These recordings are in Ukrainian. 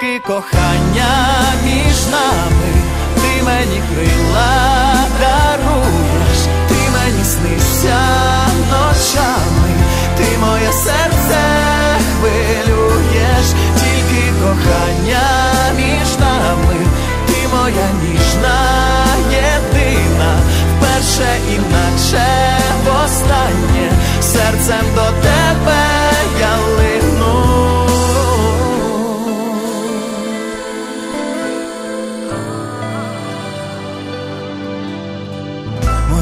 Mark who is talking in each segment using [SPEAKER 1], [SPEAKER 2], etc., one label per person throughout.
[SPEAKER 1] Тільки кохання між нами, ти мені крила даруєш, ти мені снишся ночами, ти моє серце хвилюєш, тільки кохання між нами, ти моя ніжна єдина, вперше іначе востаннє, серцем до тебе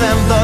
[SPEAKER 1] and the